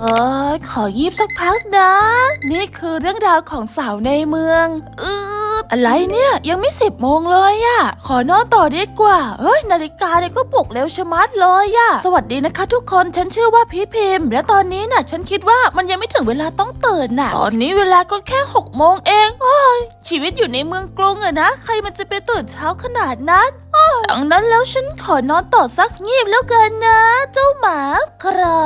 เออขอยีบสักพักนะ นี่คือเรื่องราวของสาวในเมืองอืออะไรเนี่ยยังไม่สิบโมงเลยอะขอนอนต่อดีกว่า เฮ้ยนาฬิกาเนี่ยก็ปลุกเร็วชะมัดเลยอะสวัสดีนะคะทุกคนฉันชื่อว่าพี่พิมพ์ และตอนนี้น่ะ ฉันคิดว่ามันยังไม่ถึงเวลาต้องตื่นน่ะ ตอนนี้เวลาก็แค่หกโมงเองโอ้ยชีวิตอยู่ในเมืองกรุงอะนะใครมันจะไปตื่นเช้าขนาดนั้นดังนั้นแล้วฉันขอนอนต่อสักงีบแล้วกันนะ เจ้าหมาครั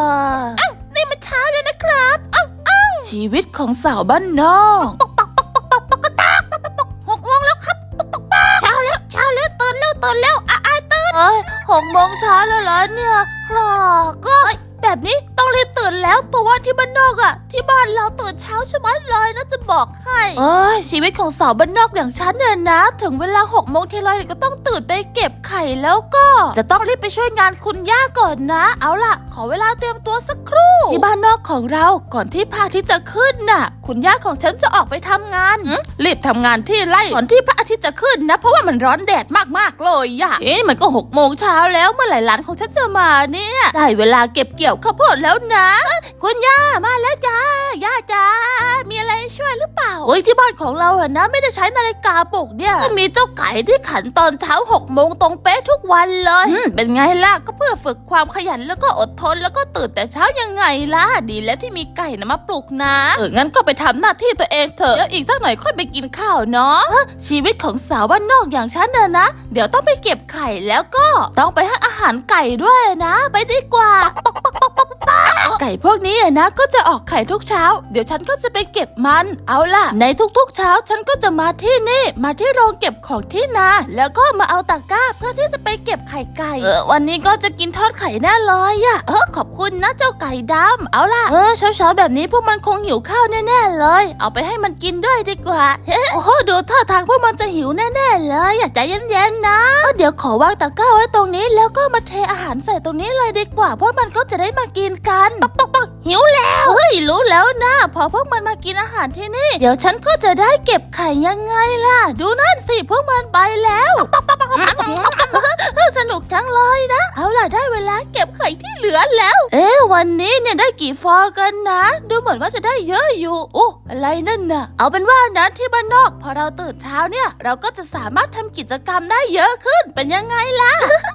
บอ้าว นี่มันเช้าแล้วนะครับอ้าวอ้าวชีวิตของสาวบ้านนอกปกปักปักปักปักปักกระตากปักปักปักหกโมงแล้วครับปักปักปักเช้าแล้วเช้าแล้วตื่นแล้วตื่นแล้วอะอะตื่นเอ้ยหกโมงเช้าแล้วเหรอเนี่ยครับก็แบบนี้ต้องรีบ ตื่นแล้วเพราะว่าที่บ้านนอกอะที่บ้านเราตื่นเช้าชะมัดเลยนะจะบอกให้เอ้ยชีวิตของสาวบ้านนอกอย่างฉันเนี่ยนะ ถึงเวลาหกโมงทีไรเนี่ยก็ต้องตื่นไปเก็บไข่แล้วก็ จะต้องรีบไปช่วยงานคุณย่าก่อนนะ เอาล่ะ ขอเวลาเตรียมตัวสักครู่ ที่บ้านนอกของเราก่อนที่พระอาทิตย์จะขึ้นน่ะ คุณย่าของฉันจะออกไปทำงานหึรีบทำงานที่ไร่ก่อนที่พระอาทิตย์จะขึ้นนะ เพราะว่ามันร้อนแดดมากๆเลยอะเอ๊ะมันก็หกโมงเช้าแล้วเมื่อไหร่หลานของฉันจะมาเนี่ยได้เวลาเก็บเกี่ยวข้าวโพดแล้วนะคุณย่ามาแล้วจ้า ย่าจ้า มีอะไรให้ช่วยหรือเปล่า โอ้ยที่บ้านของเราอะนะ ไม่ได้ใช้นาฬิกาปลุกเนี่ยก็มีเจ้าไก่ที่ขันตอนเช้าหกโมงตรงเป๊ะทุกวันเลยอืมเป็นไงล่ะ ก็เพื่อฝึกความขยันแล้วก็อดทนแล้วก็ตื่นแต่เช้ายังไงล่ะ ดีแล้วที่มีไก่นะมาปลุกนะ เออ งั้นก็ไปทำหน้าที่ตัวเองเถอะแล้วอีกสักหน่อยค่อยไปกินข้าวเนาะฮะชีวิตของสาวบ้านนอกอย่างฉันเนอะนะ เดี๋ยวต้องไปเก็บไข่แล้วก็ต้องไปให้อาหารไก่ด้วยนะ ไปดีกว่า ไก่พวกนี้อะนะก็จะออกไข่ทุกเช้า เดี๋ยวฉันก็จะไปเก็บมัน เอาล่ะ ในทุกๆเช้าฉันก็จะมาที่นี่ มาที่โรงเก็บของที่นา แล้วก็มาเอาตะกร้าเพื่อที่จะไปเก็บไข่ไก่เออวันนี้ก็จะกินทอดไข่แน่เลยอะเออขอบคุณนะเจ้าไก่ดำเอาล่ะเออเช้าๆแบบนี้พวกมันคงหิวข้าวแน่ๆเลย เอาไปให้มันกินด้วยดีกว่าเฮ้โอ้โหดูท่าทางพวกมันจะหิวแน่ๆเลยอย่าใจเย็นๆนะเออเดี๋ยวขอวางตะกร้าไว้ตรงนี้ แล้วก็มาเทอาหารใส่ตรงนี้เลยดีกว่าเพราะมันก็จะได้มากินกันปักปักปักหิวแล้ว เฮ้ย รู้แล้วนะ พอพวกมันมากินอาหารที่นี่ เดี๋ยวฉันก็จะได้เก็บไข่ยังไงล่ะ ดูนั่นสิพวกมันไปแล้วปักปักปักปักปักปักเออสนุกจังเลยนะ เอาล่ะได้เวลาเก็บไข่ที่เหลือแล้ว เอ๊ะวันนี้เนี่ยได้กี่ฟองกันนะ ดูเหมือนว่าจะได้เยอะอยู่โอ้อะไรนั่นน่ะ เอาเป็นว่านะที่บ้านนอก พอเราตื่นเช้าเนี่ย เราก็จะสามารถทำกิจกรรมได้เยอะขึ้นเป็นยังไงล่ะ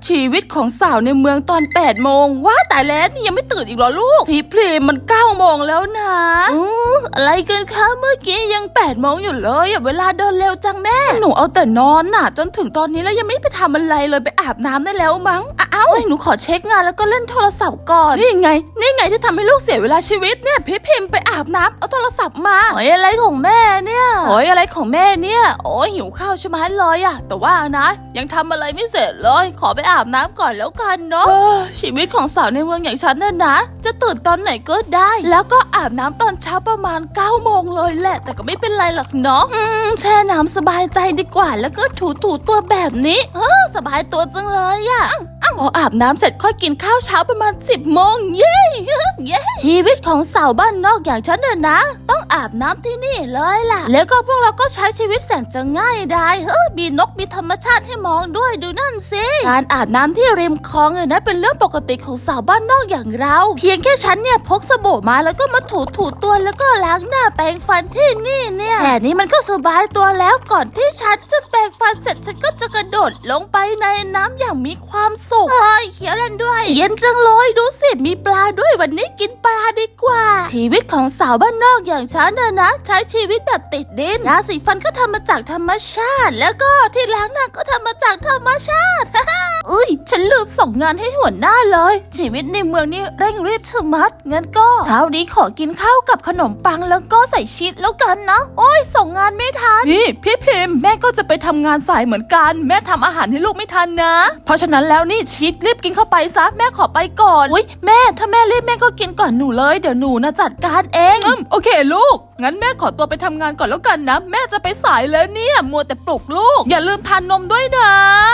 ชีวิตของสาวในเมืองตอน8ปดโมงว่าแต่แล้วนี่ยังไม่ตื่นอีกเหรอลูกพี่เพลมมัน9ก้าโมงแล้วนะอืออะไรกันคะเมื่อกี้ยัง8ปดโมงอยู่เลยอะเวลาเดินเร็วจังแม่ หนูเอาแต่นอนน่ะ จนถึงตอนนี้แล้วยังไม่ไปทำอะไรเลยไปอาบน้ำได้แล้วมั้งอ้าวเอ้ยหนูขอเช็คงานแล้วก็เล่นโทรศัพท์ก่อนนี่ไง นี่ไงที่ทำให้ลูกเสียเวลาชีวิตเนี่ยพี่พิมพ์ไปอาบน้ำเอาโทรศัพท์มาโอ้ยอะไรของแม่เนี่ยโอ้ยอะไรของแม่เนี่ย โอ้ยหิวข้าวใช่ไหมเลยอะแต่ว่านะ ยังทำอะไรไม่เสร็จเลย ขอไปอาบน้ำก่อนแล้วกันเนาะเออชีวิตของสาวในเมืองอย่างฉันน่ะนะ จะตื่นตอนไหนก็ได้ แล้วก็อาบน้ำตอนเช้าประมาณ9ก้าโมงเลยแหละ แต่ก็ไม่เป็นไรหรอกเนาะอืมแช่น้ำสบายใจดีกว่า แล้วก็ถูถูๆตัวแบบนี้เออสบายตัวจังเลยอะพอ้างอาบน้ำเสร็จค่อยกินข้าวเช้าประมาณ10โมงเย้เย้ชีวิตของสาวบ้านนอกอย่างฉันเนี่ยนะ ต้องอาบน้ำที่นี่เลยล่ะ แล้วก็พวกเราก็ใช้ชีวิตแสนจะง่ายได้เฮ้ยมีนกมีธรรมชาติให้มองด้วยดูนั่นสิการอาบน้ำที่ริมคลองเนี่ยนะเป็นเรื่องปกติของสาวบ้านนอกอย่างเรา เพียงแค่ฉันเนี่ยพกสบู่มาแล้วก็มาถูถูตัวแล้วก็ล้างหน้าแปรงฟันที่นี่เนี่ยแค่นี้มันก็สบายตัวแล้วก่อนที่ฉันจะแปรงฟันเสร็จฉันก็จะกระโดดลงไปในน้ำอย่างมีความสุขเอ้ยเขียวเล่นด้วย เย็นจังเลยดูสิมีปลาด้วยวันนี้กินปลาดีกว่า ชีวิตของสาวบ้านนอกอย่างฉันน่ะนะ ใช้ชีวิตแบบติดดินยาสีฟันก็ทำมาจากธรรมชาติ แล้วก็ที่ล้างหน้าก็ทำมาจากธรรมชาติเอ้ย ฉันลืมส่งงานให้หัวหน้าเลย ชีวิตในเมืองนี่เร่งรีบชะมัดงั้นก็เช้านี้ขอกินข้าวกับขนมปังแล้วก็ใส่ชีสแล้วกันนะ โอ้ยส่งงานไม่ทันนี่พี่พิมพ์แม่ก็จะไปทำงานสายเหมือนกัน แม่ทำอาหารให้ลูกไม่ทันนะ เพราะฉะนั้นแล้วนี่ชิดรีบกินเข้าไปซะแม่ขอไปก่อน อุ้ยแม่ถ้าแม่รีบแม่ก็กินก่อนหนูเลย เดี๋ยวหนูนะจัดการเองอืมโอเคลูก งั้นแม่ขอตัวไปทำงานก่อนแล้วกันนะ แม่จะไปสายแล้วเนี่ย มัวแต่ปลุกลูก อย่าลืมทานนมด้วยนะ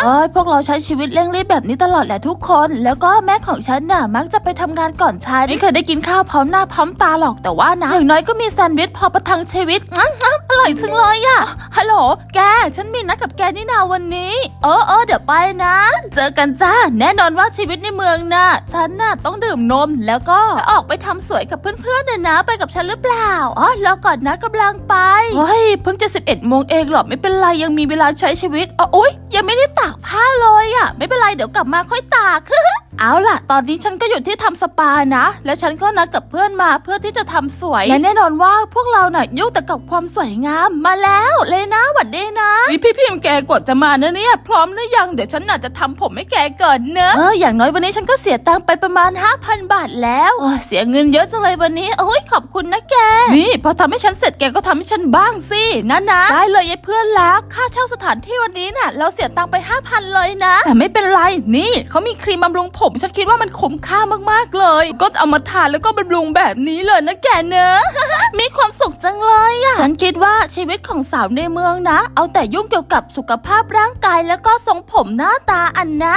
เอ้ยพวกเราใช้ชีวิตเร่งรีบแบบนี้ตลอดแหละทุกคน แล้วก็แม่ของฉันน่ะมักจะไปทำงานก่อนฉันไม่เคยได้กินข้าวพร้อมหน้าพร้อมตาหรอกแต่ว่านะอย่างน้อยก็มีแซนด์วิชพอประทังชีวิตงั้นงั้นอร่อยจังเลยอะฮัลโหลแก ฉันมีนัดกับแกนี่นาวันนี้ เออเออเดี๋ยวไปนะ เจอกันจ้าแน่นอนว่าชีวิตในเมืองน่ะฉันน่ะต้องดื่มนมแล้วก็ออกไปทำสวยกับเพื่อนๆน่ะนะ ไปกับฉันหรือเปล่าอ๋อรอก่อนนะกำลังไปเฮ้ยเพิ่งจะ 11โมงเองหรอไม่เป็นไรยังมีเวลาใช้ชีวิตอ๋ออุ๊ยยังไม่ได้ตากผ้าเลยอะ ไม่เป็นไรเดี๋ยวกลับมาค่อยตาก เอาล่ะ ตอนนี้ฉันก็อยู่ที่ทำสปานะ และฉันก็นัดกับเพื่อนมาเพื่อที่จะทำสวย และแน่นอนว่าพวกเราน่ะยุ่งแต่กับความสวยงาม มาแล้วเลยนะหวัดดีนะอีพี่พิมพ์แกกดจะมานะเนี่ย พร้อมหรือยัง เดี๋ยวฉันน่ะจะทำผมให้แกก่อนเนอะเอออย่างน้อยวันนี้ฉันก็เสียตังค์ไปประมาณ 5,000 บาทแล้วโอ้ยเสียเงินเยอะจังเลยวันนี้ โอ้ยขอบคุณนะแก นี่พอทำให้ฉันเสร็จแกก็ทำให้ฉันบ้างสินะนะ ได้เลยยายเพื่อนรัก ค่าเช่าสถานที่วันนี้น่ะ เราเสียตังค์ไป5,000เลยนะ แต่ไม่เป็นไร นี่เขามีครีมบำรุงผมผมฉันคิดว่ามันคุ้มค่ามากๆเลย ก็จะเอามาทานแล้วก็บำรุงแบบนี้เลยนะแกเนอะ มีความสุขจังเลยอะฉันคิดว่าชีวิตของสาวในเมืองนะ เอาแต่ยุ่งเกี่ยวกับสุขภาพร่างกายแล้วก็ทรงผมหน้าตาอันนะ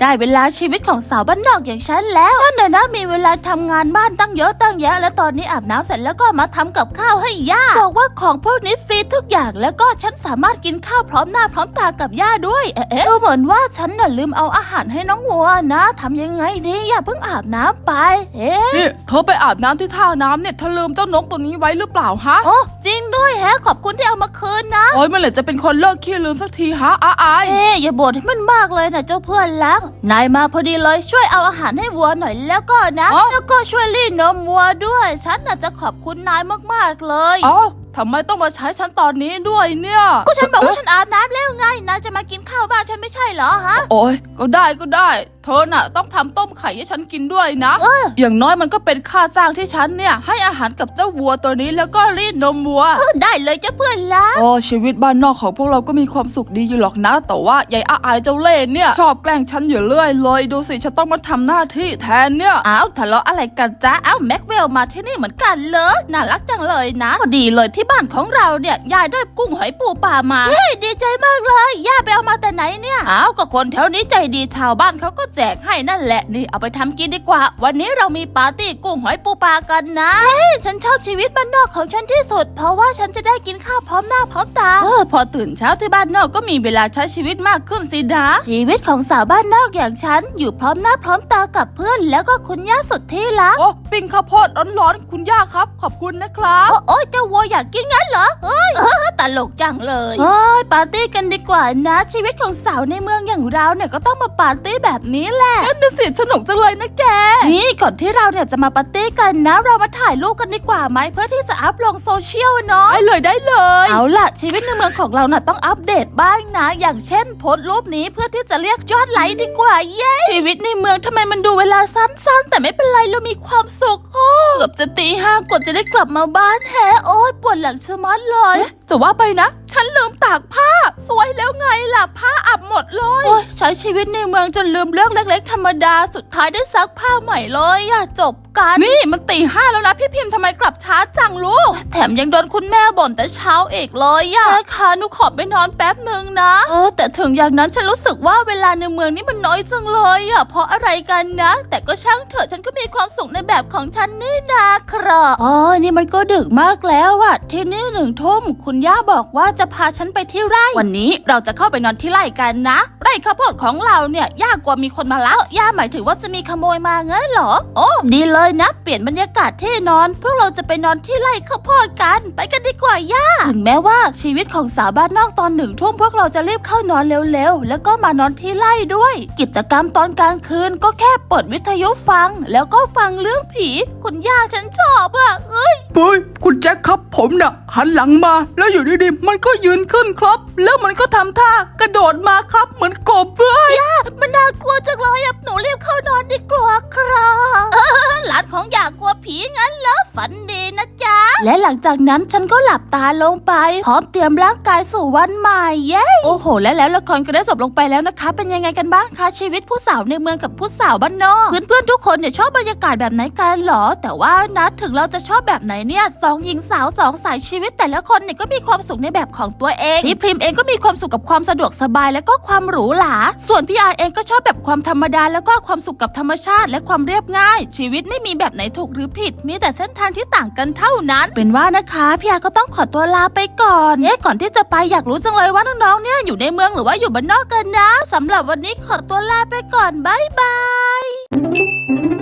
ได้เวลาชีวิตของสาวบ้านนอกอย่างฉันแล้วฉันน่ะนะมีเวลาทำงานบ้านตั้งเยอะตั้งแยะแล้วตอนนี้อาบน้ำเสร็จแล้วก็มาทำกับข้าวให้ย่าบอกว่าของพวกนี้ฟรีทุกอย่างแล้วก็ฉันสามารถกินข้าวพร้อมหน้าพร้อมตากับย่าด้วย เอ๊ะเอ๊ะดูเหมือนว่าฉันน่ะลืมเอาอาหารให้น้องวัวนะทำยังไงดีอย่าเพิ่งอาบน้ำไป เอ๊ะนี่เธอไปอาบน้ำที่ท่าน้ำเนี่ยเธอลืมเจ้านกตัวนี้ไว้หรือเปล่าฮะโอ้จริงด้วยแฮะ ขอบคุณที่เอามาคืนนะโอ้ยเมื่อไหร่จะเป็นคนเลิกขี้ลืมสักทีฮะอาอายเอ๊ะอย่าบ่นให้มันมากเลยนะเจ้าเพื่อนรักนายมาพอดีเลยช่วยเอาอาหารให้วัวหน่อยแล้วก็นะแล้วก็ช่วยรีดนมวัวด้วย ฉันน่ะจะขอบคุณนายมากๆเลย เอ้าทำไมต้องมาใช้ฉันตอนนี้ด้วยเนี่ยก็ฉันบอกว่าฉันอาบน้ำแล้วไงนายจะมากินข้าวบ้านฉันไม่ใช่เหรอฮะ โอ้ยก็ได้ก็ได้เธอน่ะต้องทำต้มไข่ให้ฉันกินด้วยนะเอออย่างน้อยมันก็เป็นค่าจ้างที่ฉันเนี่ย ให้อาหารกับเจ้าวัวตัวนี้แล้วก็รีดนมวัวเออได้เลยเจ้าเพื่อนรักโอ้ชีวิตบ้านนอกของพวกเราก็มีความสุขดีอยู่หรอกนะ แต่ว่ายายอาอายเจ้าเล่ห์เนี่ย ชอบแกล้งฉันอยู่เรื่อยเลย ดูสิฉันต้องมาทำหน้าที่แทนเนี่ยอ้าวทะเลาะอะไรกันจ๊ะอ้าวแม็กเวลมาที่นี่เหมือนกันเลยน่ารักจังเลยนะพอดีเลยที่บ้านของเราเนี่ยยายได้กุ้งหอยปูปลามาเฮ้ยดีใจมากเลยย่าไปเอามาแต่ไหนเนี่ยอ้าวก็คนแถวนี้ใจดีชาวบ้านเขาก็แจกให้นั่นแหละ นี่เอาไปทำกินดีกว่า วันนี้เรามีปาร์ตี้กุ้งหอยปูปลากันนะเฮ้ยฉันชอบชีวิตบ้านนอกของฉันที่สุด เพราะว่าฉันจะได้กินข้าวพร้อมหน้าพร้อมตาเออพอตื่นเช้าที่บ้านนอกก็มีเวลาใช้ชีวิตมากขึ้นสินะชีวิตของสาวบ้านนอกอย่างฉัน อยู่พร้อมหน้าพร้อมตากับเพื่อน แล้วก็คุณย่าสุดที่รักโอ้ปิ้งข้าวโพดร้อนๆคุณย่าครับ ขอบคุณนะครับโอ้โอ้ยเจ้าวัวอยากกินงั้นเหรอเฮ้ยเออตลกจังเลยเฮ้ยปาร์ตี้กันดีกว่านะ ชีวิตของสาวในเมืองอย่างเราเนี่ยก็ต้องมาปาร์ตี้แบบนี้แหละนั่นน่ะสิสนุกจังเลยนะแก นี่ก่อนที่เราเนี่ยจะมาปาร์ตี้กันนะ เรามาถ่ายรูปกันดีกว่าไหมเพื่อที่จะอัพลงโซเชียลเนาะได้เลยได้เลย เอาล่ะชีวิตในเมืองของเราน่ะต้องอัปเดตบ้างนะ อย่างเช่นโพสต์รูปนี้เพื่อที่จะเรียกยอดไลค์ดีกว่าเย้ชีวิตในเมืองทำไมมันดูเวลาสั้น ๆ แต่ไม่เป็นไรเรามีความสุขโอ้เกือบจะตีห้ากว่าจะได้กลับมาบ้านแฮะโอ้ยปวดหลังชะมัดเลยจะว่าไปนะ ฉันลืมตากผ้า สวยแล้วไงล่ะผ้าอับหมดเลยโอ้ยใช้ชีวิตในเมืองจนลืมเรื่องเล็ก ๆ ธรรมดาสุดท้ายได้ซักผ้าใหม่เลยอะจบกันนี่มันตีห้าแล้วนะพี่พิมพ์ทำไมกลับช้าจังลูก แถมยังโดนคุณแม่บ่นแต่เช้าอีกเลยอะแม่คะหนูขอไปนอนแป๊บหนึ่งนะเออแต่ถึงอย่างนั้นฉันรู้สึกว่าเวลาในเมืองนี่มันน้อยจังเลยอะเพราะอะไรกันนะ แต่ก็ช่างเถอะฉันก็มีความสุขในแบบของฉันนี่นะครับอ๋อนี่มันก็ดึกมากแล้วอะที่นี่หนึ่งทุ่มคุณย่าบอกว่าจะพาฉันไปที่ไร่ วันนี้เราจะเข้าไปนอนที่ไร่กันนะ ไร่ข้าวโพดของเราเนี่ยย่ากลัวมีคนมาลักย่าหมายถึงว่าจะมีขโมยมางั้นเหรอ โอ้ดีเลยนะ เปลี่ยนบรรยากาศที่นอน พวกเราจะไปนอนที่ไร่ข้าวโพดกัน ไปกันดีกว่าย่า ถึงแม้ว่าชีวิตของสาวบ้านนอกตอนหนึ่งทุ่มพวกเราจะรีบเข้านอนเร็วๆ แล้วก็มานอนที่ไร่ด้วย กิจกรรมตอนกลางคืนก็แค่เปิดวิทยุฟัง แล้วก็ฟังเรื่องผี คุณย่าฉันชอบอะเอ้ยปุ้ยคุณแจ็คครับผมน่ะ หันหลังมาแล้วอยู่ดีๆมันก็ยืนขึ้นครับ จากนั้นฉันก็หลับตาลงไป พร้อมเตรียมร่างกายสู่วันใหม่เย้โอ้โห และแล้วละครก็ได้จบลงไปแล้วนะคะ เป็นยังไงกันบ้างคะชีวิตผู้สาวในเมืองกับผู้สาวบ้านนอกเพื่อนๆทุกคนเนี่ยชอบบรรยากาศแบบไหนกันเหรอ แต่ว่านะถึงเราจะชอบแบบไหนเนี่ยสองหญิงสาวสองสายชีวิตแต่ละคนเนี่ยก็มีความสุขในแบบของตัวเองพี่พริมเองก็มีความสุขกับความสะดวกสบายและก็ความหรูหราส่วนพี่อาร์เองก็ชอบแบบความธรรมดาแล้วก็ความสุขกับธรรมชาติ และความเรียบง่าย ชีวิตไม่มีแบบไหนถูกหรือผิด มีแต่เส้นทางที่ต่างกันเท่านั้น เป็นว่านะคะพี่อาก็ต้องขอตัวลาไปก่อนเอ๊ะก่อนที่จะไปอยากรู้จังเลยว่าน้องๆเนี่ยอยู่ในเมืองหรือว่าอยู่บ้านนอกกันนะสำหรับวันนี้ขอตัวลาไปก่อนบายบาย